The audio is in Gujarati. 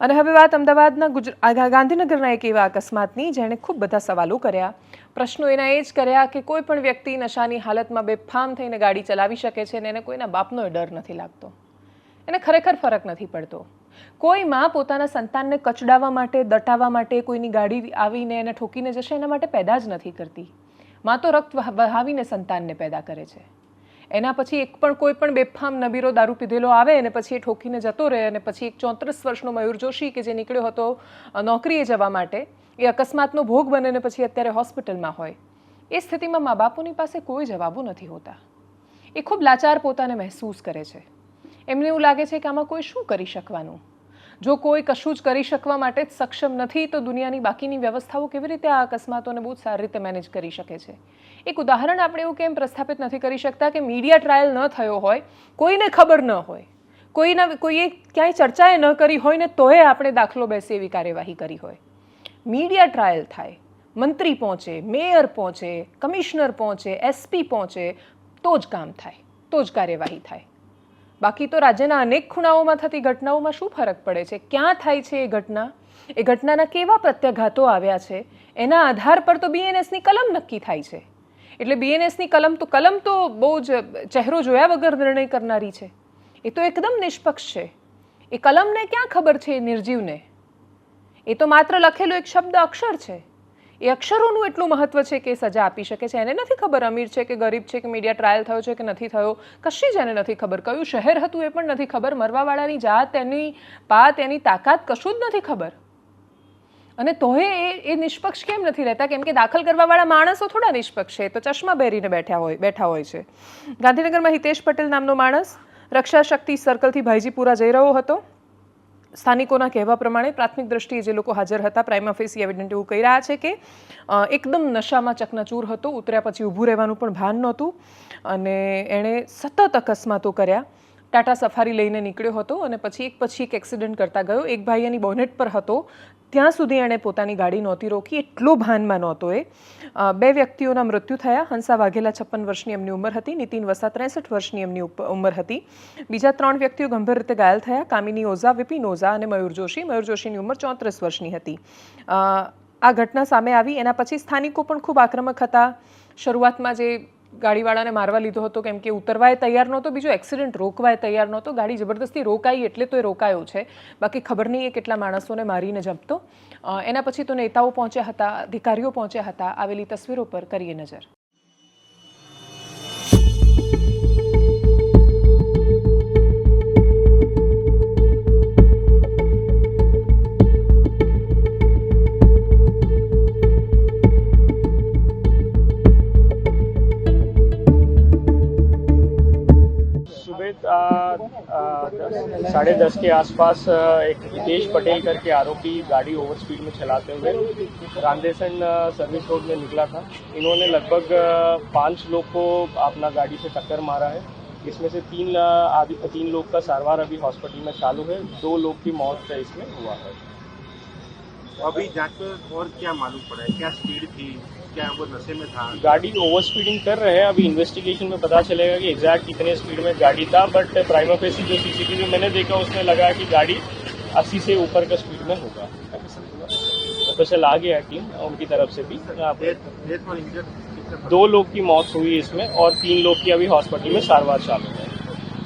અને હવે વાત અમદાવાદના ગુજરાત ગાંધીનગરના એક એવા અકસ્માતની જેણે ખૂબ બધા સવાલો કર્યા. પ્રશ્નો એના એ જ કર્યા કે કોઈ પણ વ્યક્તિ નશાની હાલતમાં બેફામ થઈને ગાડી ચલાવી શકે છે અને એને કોઈના બાપનો ડર નથી લાગતો. એને ખરેખર ફરક નથી પડતો. કોઈ માં પોતાના સંતાનને કચડાવવા માટે, દટાવવા માટે કોઈની ગાડી આવીને એને ઠોકીને જશે એના માટે પેદા જ નથી કરતી. માં તો રક્ત વહ- વહાવીને સંતાનને પેદા કરે છે. એના પછી એક પણ કોઈ પણ બેફામ નબીરો દારૂ પીધેલો આવે અને પછી એ ઠોકીને જતો રહે અને પછી એક ચોત્રીસ વર્ષનો મયુર જોશી કે જે નીકળ્યો હતો નોકરીએ જવા માટે, એ અકસ્માતનો ભોગ બને ને પછી અત્યારે હોસ્પિટલમાં હોય. એ સ્થિતિમાં મા બાપોની પાસે કોઈ જવાબો નથી હોતા. એ ખૂબ લાચાર પોતાને મહેસૂસ કરે છે. એમને એવું લાગે છે કે આમાં કોઈ શું કરી શકવાનું? જો કોઈ કશું જ કરી શકવા માટે જ સક્ષમ નથી, તો દુનિયાની બાકીની વ્યવસ્થાઓ કેવી રીતે આ અકસ્માતોને બહુ સારી રીતે મેનેજ કરી શકે છે? એક ઉદાહરણ આપણે એવું કેમ પ્રસ્થાપિત નથી કરી શકતા કે મીડિયા ટ્રાયલ ન થયો હોય, કોઈને ખબર ન હોય, કોઈના કોઈએ ક્યાંય ચર્ચાએ ન કરી હોય ને તોય આપણે દાખલો બેસે એવી કાર્યવાહી કરી હોય. મીડિયા ટ્રાયલ થાય, મંત્રી પહોંચે, મેયર પહોંચે, કમિશનર પહોંચે, એસપી પહોંચે, તો જ કામ થાય, તો જ કાર્યવાહી થાય. બાકી તો રાજ્યના અનેક ખૂણાઓમાં થતી ઘટનાઓમાં શું ફરક પડે છે? ક્યાં થાય છે એ ઘટના? એ ઘટનાના કેવા પ્રત્યાઘાતો આવ્યા છે? એના આધાર પર તો બીએનએસની કલમ નક્કી થાય છે. એટલે બીએનએસની કલમ તો કલમ તો બહુ જ ચહેરો જોયા વગર નિર્ણય કરનારી છે. એ તો એકદમ નિષ્પક્ષ છે. એ કલમને ક્યાં ખબર છે નિર્જીવને? એ તો માત્ર લખેલો એક શબ્દ અક્ષર છે. એ અક્ષરોનું એટલું મહત્વ છે કે સજા આપી શકે છે. એને નથી ખબર અમીર છે કે ગરીબ છે કે મીડિયા ટ્રાયલ થયો છે કે નથી થયો. કશી જ એને નથી ખબર. કયું શહેર હતું એ પણ નથી ખબર. મરવાવાળાની જાત, એની પાત, એની તાકાત કશું જ નથી ખબર. અને તોય એ એ નિષ્પક્ષ કેમ નથી રહેતા? કેમ કે દાખલ કરવાવાળા માણસો થોડા નિષ્પક્ષ છે. તો ચશ્મા પહેરીને બેઠા હોય બેઠા હોય છે. ગાંધીનગરમાં હિતેશ પટેલ નામનો માણસ રક્ષા શક્તિ સર્કલથી ભાઈજીપુરા જઈ રહ્યો હતો. સ્થાનિકોના કહેવા પ્રમાણે પ્રાથમિક દ્રષ્ટિએ જે લોકો હાજર હતા પ્રાઇમા ફેસી એવિડન્ટ એવું કહી રહ્યા છે કે એકદમ નશામાં ચકનાચૂર હતો, ઉતર્યા પછી ઊભું રહેવાનું પણ ભાન નહોતું અને એણે સતત અકસ્માતો કર્યા. ટાટા સફારી લઈને નીકળ્યો હતો અને પછી એક પછી એક એક્સિડન્ટ કરતા ગયો. એક ભાઈ એની બોનેટ પર હતો. ત્યાં સુધી એણે પોતાની ગાડી નહોતી રોકી. એટલો ભાનમાં નહોતો એ. બે વ્યક્તિઓના મૃત્યુ થયા. હંસા વાઘેલા છપ્પન વર્ષની એમની ઉંમર હતી. નીતિન વસા ત્રેસઠ વર્ષની એમની ઉંમર હતી. બીજા ત્રણ વ્યક્તિઓ ગંભીર રીતે ઘાયલ થયા. કામિની ઓઝા વિપિન ઓઝા અને મયુર જોશી. મયુર જોશીની ઉંમર ચોત્રીસ વર્ષની હતી. આ ઘટના સામે આવી. એના પછી સ્થાનિકો પણ ખૂબ આક્રમક હતા. શરૂઆતમાં જે ગાડીવાળાને મારવા લીધો હતો, કેમ કે ઉતરવાય તૈયાર નહોતો, બીજો એક્સિડન્ટ રોકવાય તૈયાર નહોતો. ગાડી જબરદસ્તી રોકાઈ એટલે તો એ રોકાયો છે. બાકી ખબર નહીં એ કેટલા માણસોને મારીને જપતો. એના પછી તો નેતાઓ પહોંચ્યા હતા, અધિકારીઓ પહોંચ્યા હતા, આવેલી તસવીરો પર કરીએ નજર. सुबह साढ़े दस के आसपास एक हितेश पटेल करके आरोपी गाड़ी ओवर स्पीड में चलाते हुए रांदेसन आ, सर्विस रोड में निकला था। इन्होंने लगभग पाँच लोग को अपना गाड़ी से टक्कर मारा है। इसमें से तीन आदि तीन लोग का सारवार अभी हॉस्पिटल में चालू है। दो लोग की मौत इसमें हुआ है। अभी जाँच में और क्या मालूम पड़ा है? क्या स्पीड थी? क्या वो नशे में था? गाड़ी ओवर स्पीडिंग कर रहे हैं। अभी इन्वेस्टिगेशन में पता चलेगा कि एग्जैक्ट कितने स्पीड में गाड़ी था बट प्राइमा फेसी जो सीसीटीवी मैंने देखा उसमें लगा कि गाड़ी 80 से ऊपर का स्पीड में होगा। स्पेशल आ गया टीम उनकी तरफ़ से भी। डेथ डेथ दो लोग की मौत हुई इसमें और तीन लोग की अभी हॉस्पिटल में सारवार चालू है।